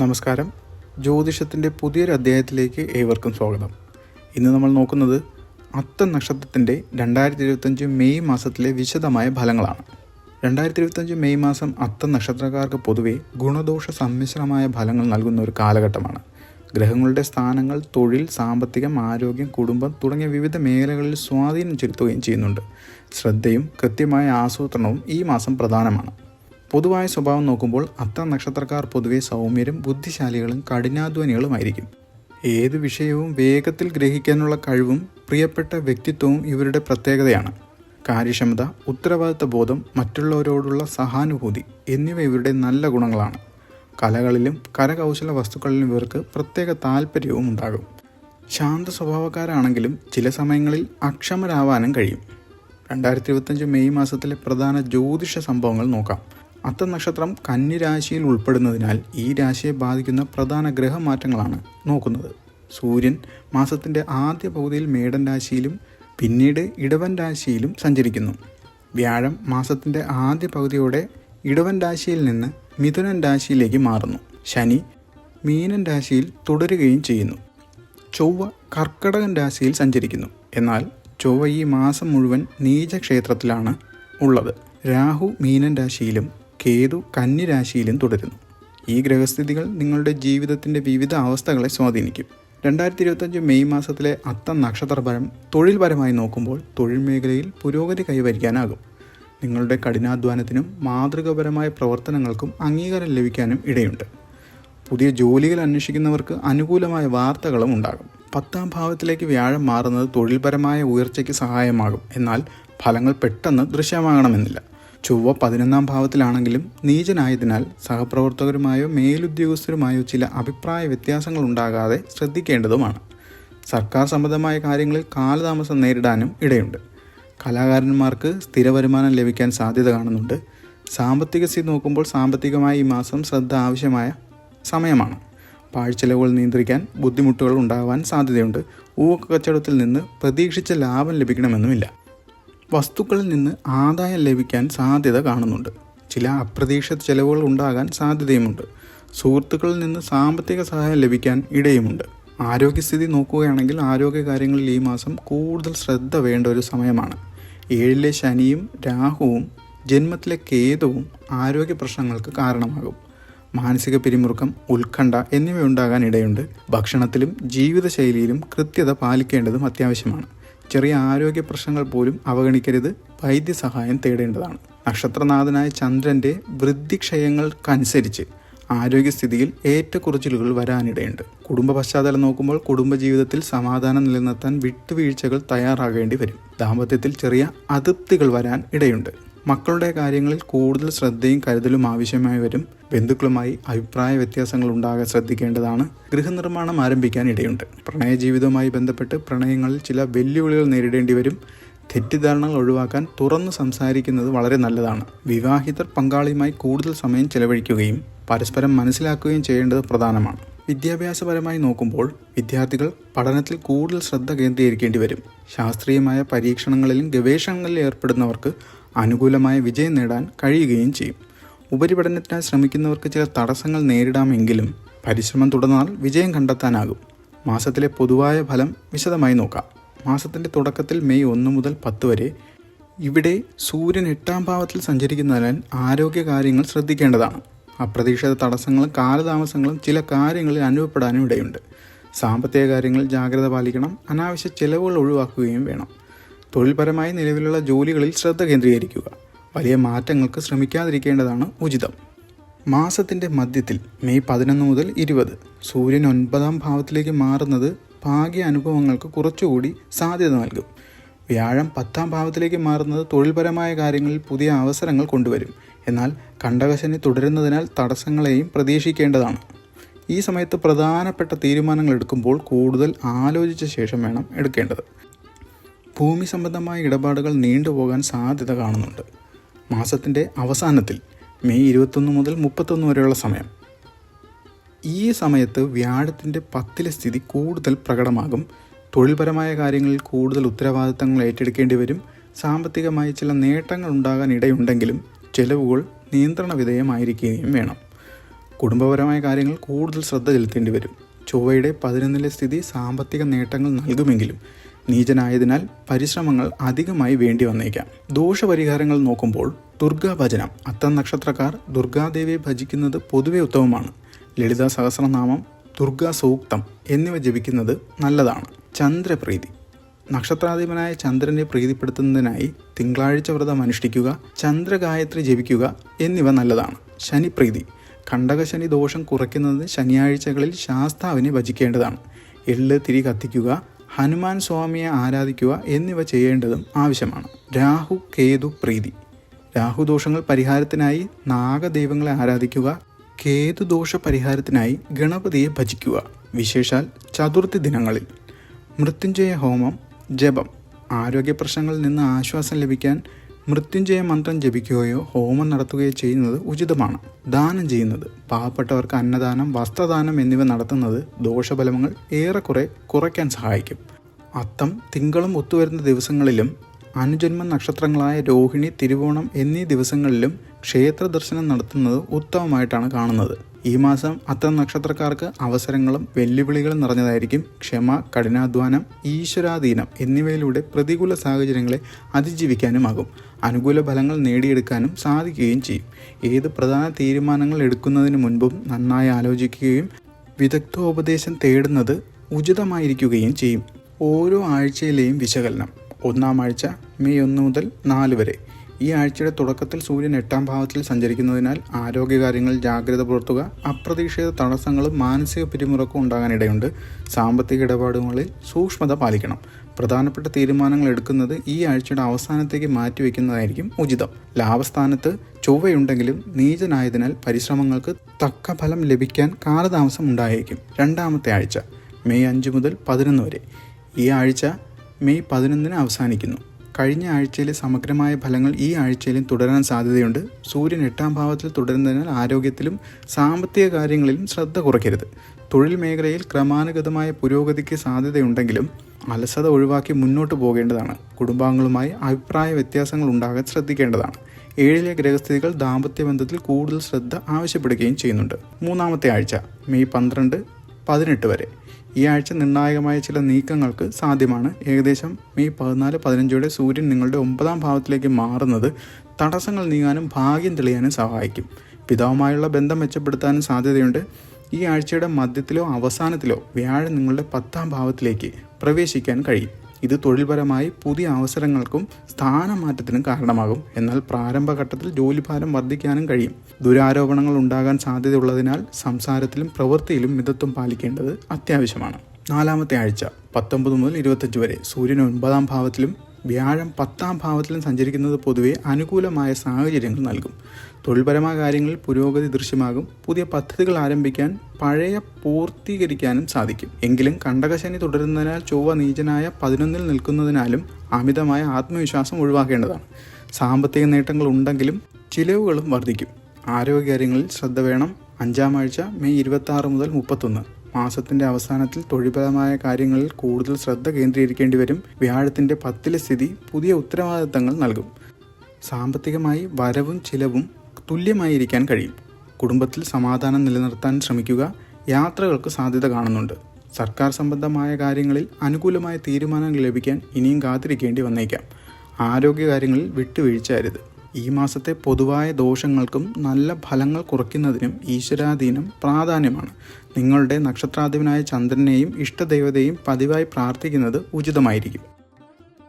നമസ്കാരം. ജ്യോതിഷത്തിന്റെ പുതിയൊരു അധ്യായത്തിലേക്ക് ഏവർക്കും സ്വാഗതം. ഇന്ന് നമ്മൾ നോക്കുന്നത് അത്ത നക്ഷത്രത്തിന്റെ രണ്ടായിരത്തി ഇരുപത്തഞ്ച് മെയ് മാസത്തിലെ വിശദമായ ഫലങ്ങളാണ്. രണ്ടായിരത്തി ഇരുപത്തഞ്ച് മെയ് മാസം അത്ത നക്ഷത്രക്കാർക്ക് പൊതുവെ ഗുണദോഷ സമ്മിശ്രമായ ഫലങ്ങൾ നൽകുന്ന ഒരു കാലഘട്ടമാണ്. ഗ്രഹങ്ങളുടെ സ്ഥാനങ്ങൾ തൊഴിൽ സാമ്പത്തികം ആരോഗ്യം കുടുംബം തുടങ്ങിയ വിവിധ മേഖലകളിൽ സ്വാധീനം ചെലുത്തുകയും ചെയ്യുന്നുണ്ട്. ശ്രദ്ധയും കൃത്യമായ ആസൂത്രണവും ഈ മാസം പ്രധാനമാണ്. പൊതുവായ സ്വഭാവം നോക്കുമ്പോൾ അത്ര നക്ഷത്രക്കാർ പൊതുവെ സൗമ്യരും ബുദ്ധിശാലികളും കഠിനാധ്വാനികളുമായിരിക്കും. ഏത് വിഷയവും വേഗത്തിൽ ഗ്രഹിക്കാനുള്ള കഴിവും പ്രിയപ്പെട്ട വ്യക്തിത്വവും ഇവരുടെ പ്രത്യേകതയാണ്. കാര്യക്ഷമത ഉത്തരവാദിത്ത ബോധം മറ്റുള്ളവരോടുള്ള സഹാനുഭൂതി എന്നിവ ഇവരുടെ നല്ല ഗുണങ്ങളാണ്. കലകളിലും കരകൗശല വസ്തുക്കളിലും ഇവർക്ക് പ്രത്യേക താല്പര്യവും ഉണ്ടാകും. ശാന്ത സ്വഭാവക്കാരാണെങ്കിലും ചില സമയങ്ങളിൽ അക്ഷമരാവാനും കഴിയും. രണ്ടായിരത്തി ഇരുപത്തഞ്ച് മെയ് മാസത്തിലെ പ്രധാന ജ്യോതിഷ സംഭവങ്ങൾ നോക്കാം. അത്ത നക്ഷത്രം കന്നി രാശിയിൽ ഉൾപ്പെടുന്നതിനാൽ ഈ രാശിയെ ബാധിക്കുന്ന പ്രധാന ഗ്രഹമാറ്റങ്ങളാണ് നോക്കുന്നത്. സൂര്യൻ മാസത്തിന്റെ ആദ്യ പകുതിയിൽ മേടൻ രാശിയിലും പിന്നീട് ഇടവൻ രാശിയിലും സഞ്ചരിക്കുന്നു. വ്യാഴം മാസത്തിന്റെ ആദ്യ പകുതിയോടെ ഇടവൻ രാശിയിൽ നിന്ന് മിഥുനൻ രാശിയിലേക്ക് മാറുന്നു. ശനി മീനൻ രാശിയിൽ തുടരുകയും ചെയ്യുന്നു. ചൊവ്വ കർക്കടകൻ രാശിയിൽ സഞ്ചരിക്കുന്നു. എന്നാൽ ചൊവ്വ ഈ മാസം മുഴുവൻ നീചക്ഷേത്രത്തിലാണ് ഉള്ളത്. രാഹു മീനൻ രാശിയിലും കേതു കന്നിരാശിയിലും തുടരുന്നു. ഈ ഗ്രഹസ്ഥിതികൾ നിങ്ങളുടെ ജീവിതത്തിന്റെ വിവിധ അവസ്ഥകളെ സ്വാധീനിക്കും. രണ്ടായിരത്തി ഇരുപത്തഞ്ച് മെയ് മാസത്തിലെ അത്തം നക്ഷത്രപരം തൊഴിൽപരമായി നോക്കുമ്പോൾ തൊഴിൽ മേഖലയിൽ പുരോഗതി കൈവരിക്കാനാകും. നിങ്ങളുടെ കഠിനാധ്വാനത്തിനും മാതൃകപരമായ പ്രവർത്തനങ്ങൾക്കും അംഗീകാരം ലഭിക്കാനും ഇടയുണ്ട്. പുതിയ ജോലികൾ അന്വേഷിക്കുന്നവർക്ക് അനുകൂലമായ വാർത്തകളും ഉണ്ടാകും. പത്താം ഭാവത്തിലേക്ക് വ്യാഴം മാറുന്നത് തൊഴിൽപരമായ ഉയർച്ചയ്ക്ക് സഹായമാകും. എന്നാൽ ഫലങ്ങൾ പെട്ടെന്ന് ദൃശ്യമാകണമെന്നില്ല. ചൊവ്വ പതിനൊന്നാം ഭാവത്തിലാണെങ്കിലും നീചനായതിനാൽ സഹപ്രവർത്തകരുമായോ മേലുദ്യോഗസ്ഥരുമായോ ചില അഭിപ്രായ വ്യത്യാസങ്ങൾ ഉണ്ടാകാതെ ശ്രദ്ധിക്കേണ്ടതുമാണ്. സർക്കാർ സംബന്ധമായ കാര്യങ്ങളിൽ കാലതാമസം നേരിടാനും ഇടയുണ്ട്. കലാകാരന്മാർക്ക് സ്ഥിര വരുമാനം ലഭിക്കാൻ സാധ്യത കാണുന്നുണ്ട്. സാമ്പത്തിക സ്ഥിതി നോക്കുമ്പോൾ സാമ്പത്തികമായി ഈ മാസം ശ്രദ്ധ ആവശ്യമായ സമയമാണ്. പാഴ്ചെലവുകൾ നിയന്ത്രിക്കാൻ ബുദ്ധിമുട്ടുകൾ ഉണ്ടാകാൻ സാധ്യതയുണ്ട്. ഊക്ക കച്ചവടത്തിൽ നിന്ന് പ്രതീക്ഷിച്ച ലാഭം ലഭിക്കണമെന്നുമില്ല. വസ്തുക്കളിൽ നിന്ന് ആദായം ലഭിക്കാൻ സാധ്യത കാണുന്നുണ്ട്. ചില അപ്രതീക്ഷിത ചെലവുകൾ ഉണ്ടാകാൻ സാധ്യതയുമുണ്ട്. സുഹൃത്തുക്കളിൽ നിന്ന് സാമ്പത്തിക സഹായം ലഭിക്കാൻ ഇടയുമുണ്ട്. ആരോഗ്യസ്ഥിതി നോക്കുകയാണെങ്കിൽ ആരോഗ്യകാര്യങ്ങളിൽ ഈ മാസം കൂടുതൽ ശ്രദ്ധ വേണ്ട ഒരു സമയമാണ്. ഏഴിലെ ശനിയും രാഹുവും ജന്മത്തിലെ കേതുവും ആരോഗ്യ പ്രശ്നങ്ങൾക്ക് കാരണമാകും. മാനസിക പിരിമുറുക്കം ഉത്കണ്ഠ എന്നിവ ഉണ്ടാകാൻ ഇടയുണ്ട്. ഭക്ഷണത്തിലും ജീവിതശൈലിയിലും കൃത്യത പാലിക്കേണ്ടതും അത്യാവശ്യമാണ്. ചെറിയ ആരോഗ്യ പ്രശ്നങ്ങൾ പോലും അവഗണിക്കരുത്. വൈദ്യസഹായം തേടേണ്ടതാണ്. നക്ഷത്രനാഥനായ ചന്ദ്രന്റെ വൃദ്ധിക്ഷയങ്ങൾക്കനുസരിച്ച് ആരോഗ്യസ്ഥിതിയിൽ ഏറ്റക്കുറച്ചിലുകൾ വരാനിടയുണ്ട്. കുടുംബ പശ്ചാത്തലം നോക്കുമ്പോൾ കുടുംബജീവിതത്തിൽ സമാധാനം നിലനിർത്താൻ വിട്ടുവീഴ്ചകൾ തയ്യാറാകേണ്ടി വരും ദാമ്പത്യത്തിൽ ചെറിയ അതൃപ്തികൾ വരാൻ ഇടയുണ്ട്. മക്കളുടെ കാര്യങ്ങളിൽ കൂടുതൽ ശ്രദ്ധയും കരുതലും ആവശ്യമായി വരും. ബന്ധുക്കളുമായി അഭിപ്രായ വ്യത്യാസങ്ങൾ ഉണ്ടാകാൻ ശ്രദ്ധിക്കേണ്ടതാണ്. ഗൃഹനിർമ്മാണം ആരംഭിക്കാൻ ഇടയുണ്ട്. പ്രണയ ജീവിതവുമായി ബന്ധപ്പെട്ട് പ്രണയങ്ങളിൽ ചില വെല്ലുവിളികൾ നേരിടേണ്ടി വരും. തെറ്റിദ്ധാരണകൾ ഒഴിവാക്കാൻ തുറന്ന് സംസാരിക്കുന്നത് വളരെ നല്ലതാണ്. വിവാഹിതർ പങ്കാളിയുമായി കൂടുതൽ സമയം ചെലവഴിക്കുകയും പരസ്പരം മനസ്സിലാക്കുകയും ചെയ്യേണ്ടത് പ്രധാനമാണ്. വിദ്യാഭ്യാസപരമായി നോക്കുമ്പോൾ വിദ്യാർത്ഥികൾ പഠനത്തിൽ കൂടുതൽ ശ്രദ്ധ കേന്ദ്രീകരിക്കേണ്ടി വരും. ശാസ്ത്രീയമായ പരീക്ഷണങ്ങളിലും ഗവേഷണങ്ങളിലും ഏർപ്പെടുന്നവർക്ക് അനുകൂലമായ വിജയം നേടാൻ കഴിയുകയും ചെയ്യും. ഉപരിപഠനത്തിനായി ശ്രമിക്കുന്നവർക്ക് ചില തടസ്സങ്ങൾ നേരിടാമെങ്കിലും പരിശ്രമം തുടർന്നാൽ വിജയം കണ്ടെത്താനാകും. മാസത്തിലെ പൊതുവായ ഫലം വിശദമായി നോക്കാം. മാസത്തിന്റെ തുടക്കത്തിൽ മെയ് ഒന്ന് മുതൽ പത്ത് വരെ ഇവിടെ സൂര്യൻ എട്ടാം ഭാവത്തിൽ സഞ്ചരിക്കുന്നതിനാൽ ആരോഗ്യ കാര്യങ്ങൾ ശ്രദ്ധിക്കേണ്ടതാണ്. അപ്രതീക്ഷിത തടസ്സങ്ങളും കാലതാമസങ്ങളും ചില കാര്യങ്ങളിൽ അനുഭവപ്പെടാനും ഇടയുണ്ട്. സാമ്പത്തിക കാര്യങ്ങളിൽ ജാഗ്രത പാലിക്കണം. അനാവശ്യ ചെലവുകൾ ഒഴിവാക്കുകയും വേണം. തൊഴിൽപരമായി നിലവിലുള്ള ജോലികളിൽ ശ്രദ്ധ കേന്ദ്രീകരിക്കുക. വലിയ മാറ്റങ്ങൾക്ക് ശ്രമിക്കാതിരിക്കേണ്ടതാണ് ഉചിതം. മാസത്തിന്റെ മധ്യത്തിൽ മെയ് പതിനൊന്ന് മുതൽ ഇരുപത്. സൂര്യൻ ഒൻപതാം ഭാവത്തിലേക്ക് മാറുന്നത് ഭാഗ്യ അനുഭവങ്ങൾക്ക് കുറച്ചുകൂടി സാധ്യത നൽകും. വ്യാഴം പത്താം ഭാവത്തിലേക്ക് മാറുന്നത് തൊഴിൽപരമായ കാര്യങ്ങളിൽ പുതിയ അവസരങ്ങൾ കൊണ്ടുവരും. എന്നാൽ കണ്ടകശനി തുടരുന്നതിനാൽ തടസ്സങ്ങളെയും പ്രതീക്ഷിക്കേണ്ടതാണ്. ഈ സമയത്ത് പ്രധാനപ്പെട്ട തീരുമാനങ്ങൾ എടുക്കുമ്പോൾ കൂടുതൽ ആലോചിച്ച ശേഷം വേണം എടുക്കേണ്ടത്. ഭൂമി സംബന്ധമായ ഇടപാടുകൾ നീണ്ടുപോകാൻ സാധ്യത കാണുന്നുണ്ട്. മാസത്തിന്റെ അവസാനത്തിൽ മെയ് ഇരുപത്തൊന്ന് മുതൽ മുപ്പത്തൊന്ന് വരെയുള്ള സമയം. ഈ സമയത്ത് വ്യാഴത്തിന്റെ പത്തിലെ സ്ഥിതി കൂടുതൽ പ്രകടമാകും. തൊഴിൽപരമായ കാര്യങ്ങളിൽ കൂടുതൽ ഉത്തരവാദിത്തങ്ങൾ ഏറ്റെടുക്കേണ്ടി വരും. സാമ്പത്തികമായി ചില നേട്ടങ്ങൾ ഉണ്ടാകാൻ ഇടയുണ്ടെങ്കിലും ചെലവുകൾ നിയന്ത്രണ വിധേയമായിരിക്കുകയും വേണം. കുടുംബപരമായ കാര്യങ്ങൾ കൂടുതൽ ശ്രദ്ധ ചെലുത്തേണ്ടി വരും. ചൊവ്വയുടെ പതിനൊന്നിലെ സ്ഥിതി സാമ്പത്തിക നേട്ടങ്ങൾ നൽകുമെങ്കിലും നീചനായതിനാൽ പരിശ്രമങ്ങൾ അധികമായി വേണ്ടി വന്നേക്കാം. ദോഷപരിഹാരങ്ങൾ നോക്കുമ്പോൾ ദുർഗാ ഭജനം. അത്തം നക്ഷത്രക്കാർ ദുർഗാദേവിയെ ഭജിക്കുന്നത് പൊതുവെ ഉത്തമമാണ്. ലളിതാ സഹസ്രനാമം ദുർഗാ സൂക്തം എന്നിവ ജപിക്കുന്നത് നല്ലതാണ്. ചന്ദ്രപ്രീതി. നക്ഷത്രാധിപനായ ചന്ദ്രനെ പ്രീതിപ്പെടുത്തുന്നതിനായി തിങ്കളാഴ്ച വ്രതം അനുഷ്ഠിക്കുക ചന്ദ്രഗായത്രി ജപിക്കുക എന്നിവ നല്ലതാണ്. ശനിപ്രീതി. കണ്ടകശനി ദോഷം കുറയ്ക്കുന്നതിന് ശനിയാഴ്ചകളിൽ ശാസ്താവിനെ ഭജിക്കേണ്ടതാണ്. എള്ള് തിരി കത്തിക്കുക ഹനുമാൻ സ്വാമിയെ ആരാധിക്കുക എന്നിവ ചെയ്യേണ്ടതും ആവശ്യമാണ്. രാഹു കേതു പ്രീതി. രാഹു ദോഷങ്ങൾ പരിഹാരത്തിനായി നാഗദൈവങ്ങളെ ആരാധിക്കുക കേതു ദോഷ പരിഹാരത്തിനായി ഗണപതിയെ ഭജിക്കുക. വിശേഷാൽ ചതുർത്ഥി ദിനങ്ങളിൽ മൃത്യുഞ്ജയ ഹോമം ജപം. ആരോഗ്യ പ്രശ്നങ്ങളിൽ നിന്ന് ആശ്വാസം ലഭിക്കാൻ മൃത്യുഞ്ജയ മന്ത്രം ജപിക്കുകയോ ഹോമം നടത്തുകയോ ചെയ്യുന്നത് ഉചിതമാണ്. ദാനം ചെയ്യുന്നത് പാവപ്പെട്ടവർക്ക് അന്നദാനം വസ്ത്രദാനം എന്നിവ നടത്തുന്നത് ദോഷഫലങ്ങൾ ഏറെക്കുറെ കുറയ്ക്കാൻ സഹായിക്കും. അത്തം തിങ്കളും ഒത്തുവരുന്ന ദിവസങ്ങളിലും അനുജന്മ നക്ഷത്രങ്ങളായ രോഹിണി തിരുവോണം എന്നീ ദിവസങ്ങളിലും ക്ഷേത്ര ദർശനം നടത്തുന്നത് ഉത്തമമായിട്ടാണ് കാണുന്നത്. ഈ മാസം അത്തരം നക്ഷത്രക്കാർക്ക് അവസരങ്ങളും വെല്ലുവിളികളും നിറഞ്ഞതായിരിക്കും ക്ഷമ കഠിനാധ്വാനം ഈശ്വരാധീനം എന്നിവയിലൂടെ പ്രതികൂല സാഹചര്യങ്ങളെ അതിജീവിക്കാനുമാകും. അനുകൂല ഫലങ്ങൾ നേടിയെടുക്കാനും സാധിക്കുകയും ചെയ്യും. ഏത് പ്രധാന തീരുമാനങ്ങൾ എടുക്കുന്നതിന് മുൻപും നന്നായി ആലോചിക്കുകയും വിദഗ്ധോപദേശം തേടുന്നത് ഉചിതമായിരിക്കുകയും ചെയ്യും. ഓരോ ആഴ്ചയിലെയും വിശകലനം. ഒന്നാം ആഴ്ച മെയ് ഒന്ന് മുതൽ നാല് വരെ. ഈ ആഴ്ചയുടെ തുടക്കത്തിൽ സൂര്യൻ എട്ടാം ഭാവത്തിൽ സഞ്ചരിക്കുന്നതിനാൽ ആരോഗ്യകാര്യങ്ങളിൽ ജാഗ്രത പുലർത്തുക അപ്രതീക്ഷിത തടസ്സങ്ങളും മാനസിക പിരിമുറക്കവും ഉണ്ടാകാനിടയുണ്ട്. സാമ്പത്തിക ഇടപാടുകളിൽ സൂക്ഷ്മത പാലിക്കണം. പ്രധാനപ്പെട്ട തീരുമാനങ്ങൾ എടുക്കുന്നത് ഈ ആഴ്ചയുടെ അവസാനത്തേക്ക് മാറ്റിവെക്കുന്നതായിരിക്കും ഉചിതം. ലാഭസ്ഥാനത്ത് ചൊവ്വയുണ്ടെങ്കിലും നീചനായതിനാൽ പരിശ്രമങ്ങൾക്ക് തക്ക ഫലം ലഭിക്കാൻ കാലതാമസം ഉണ്ടായേക്കും. രണ്ടാമത്തെ ആഴ്ച മെയ് അഞ്ച് മുതൽ പതിനൊന്ന് വരെ. ഈ ആഴ്ച മെയ് പതിനൊന്നിന് അവസാനിക്കുന്നു. കഴിഞ്ഞ ആഴ്ചയിലെ സമഗ്രമായ ഫലങ്ങൾ ഈ ആഴ്ചയിലും തുടരാൻ സാധ്യതയുണ്ട്. സൂര്യൻ എട്ടാം ഭാവത്തിൽ തുടരുന്നതിനാൽ ആരോഗ്യത്തിലും സാമ്പത്തിക കാര്യങ്ങളിലും ശ്രദ്ധ കുറയ്ക്കരുത്. തൊഴിൽ മേഖലയിൽ ക്രമാനുഗതമായ പുരോഗതിക്ക് സാധ്യതയുണ്ടെങ്കിലും അലസത ഒഴിവാക്കി മുന്നോട്ട് പോകേണ്ടതാണ്. കുടുംബാംഗങ്ങളുമായി അഭിപ്രായ വ്യത്യാസങ്ങൾ ഉണ്ടാകാൻ ശ്രദ്ധിക്കേണ്ടതാണ്. ഏഴിലെ ഗ്രഹസ്ഥിതികൾ ദാമ്പത്യ ബന്ധത്തിൽ കൂടുതൽ ശ്രദ്ധ ആവശ്യപ്പെടുകയും ചെയ്യുന്നുണ്ട്. മൂന്നാമത്തെ ആഴ്ച മെയ് പന്ത്രണ്ട് പതിനെട്ട് വരെ. ഈ ആഴ്ച നിർണായകമായ ചില നീക്കങ്ങൾക്ക് സാധ്യമാണ്. ഏകദേശം മെയ് പതിനാല് പതിനഞ്ചോടെ സൂര്യൻ നിങ്ങളുടെ ഒമ്പതാം ഭാവത്തിലേക്ക് മാറുന്നത് തടസ്സങ്ങൾ നീങ്ങാനും ഭാഗ്യം തെളിയാനും സഹായിക്കും. പിതാവുമായുള്ള ബന്ധം മെച്ചപ്പെടുത്താനും സാധ്യതയുണ്ട്. ഈ ആഴ്ചയുടെ മധ്യത്തിലോ അവസാനത്തിലോ വ്യാഴം നിങ്ങളുടെ പത്താം ഭാവത്തിലേക്ക് പ്രവേശിക്കാൻ കഴിയും. ഇത് തൊഴിൽപരമായി പുതിയ അവസരങ്ങൾക്കും സ്ഥാനമാറ്റത്തിനും കാരണമാകും. എന്നാൽ പ്രാരംഭഘട്ടത്തിൽ ജോലിഭാരം വർദ്ധിക്കാനും കഴിയും. ദുരാരോപണങ്ങൾ ഉണ്ടാകാൻ സാധ്യതയുള്ളതിനാൽ സംസാരത്തിലും പ്രവൃത്തിയിലും മിതത്വം പാലിക്കേണ്ടത് അത്യാവശ്യമാണ്. നാലാമത്തെ ആഴ്ച പത്തൊമ്പത് മുതൽ ഇരുപത്തഞ്ച് വരെ സൂര്യൻ ഒൻപതാം ഭാവത്തിലും വ്യാഴം പത്താം ഭാവത്തിലും സഞ്ചരിക്കുന്നത് പൊതുവെ അനുകൂലമായ സാഹചര്യങ്ങൾ നൽകും. തൊഴിൽപരമായ കാര്യങ്ങളിൽ പുരോഗതി ദൃശ്യമാകും. പുതിയ പദ്ധതികൾ ആരംഭിക്കാൻ പഴയ പൂർത്തീകരിക്കാനും സാധിക്കും. എങ്കിലും കണ്ടകശനി തുടരുന്നതിനാൽ ചൊവ്വ നീചനായ പതിനൊന്നിൽ നിൽക്കുന്നതിനാലും അമിതമായ ആത്മവിശ്വാസം ഒഴിവാക്കേണ്ടതാണ്. സാമ്പത്തിക നേട്ടങ്ങൾ ഉണ്ടെങ്കിലും ചിലവുകളും വർദ്ധിക്കും. ആരോഗ്യകാര്യങ്ങളിൽ ശ്രദ്ധ വേണം. അഞ്ചാം ആഴ്ച മെയ് ഇരുപത്തി മുതൽ മുപ്പത്തൊന്ന്. മാസത്തിന്റെ അവസാനത്തിൽ തൊഴിൽപരമായ കാര്യങ്ങളിൽ കൂടുതൽ ശ്രദ്ധ കേന്ദ്രീകരിക്കേണ്ടി വരും. വ്യാഴത്തിന്റെ പത്തിലെ സ്ഥിതി പുതിയ ഉത്തരവാദിത്തങ്ങൾ നൽകും. സാമ്പത്തികമായി വരവും ചിലവും തുല്യമായിരിക്കാൻ കഴിയും. കുടുംബത്തിൽ സമാധാനം നിലനിർത്താൻ ശ്രമിക്കുക യാത്രകൾക്ക് സാധ്യത കാണുന്നുണ്ട്. സർക്കാർ സംബന്ധമായ കാര്യങ്ങളിൽ അനുകൂലമായ തീരുമാനങ്ങൾ ലഭിക്കാൻ ഇനിയും കാത്തിരിക്കേണ്ടി വന്നേക്കാം. ആരോഗ്യകാര്യങ്ങളിൽ വിട്ടുവീഴ്ച അരുത്. ഈ മാസത്തെ പൊതുവായ ദോഷങ്ങൾക്കും നല്ല ഫലങ്ങൾ കുറയ്ക്കുന്നതിനും ഈശ്വരാധീനം പ്രാധാന്യമാണ്. നിങ്ങളുടെ നക്ഷത്രാധിപനായ ചന്ദ്രനെയും ഇഷ്ടദൈവതയും പതിവായി പ്രാർത്ഥിക്കുന്നത് ഉചിതമായിരിക്കും.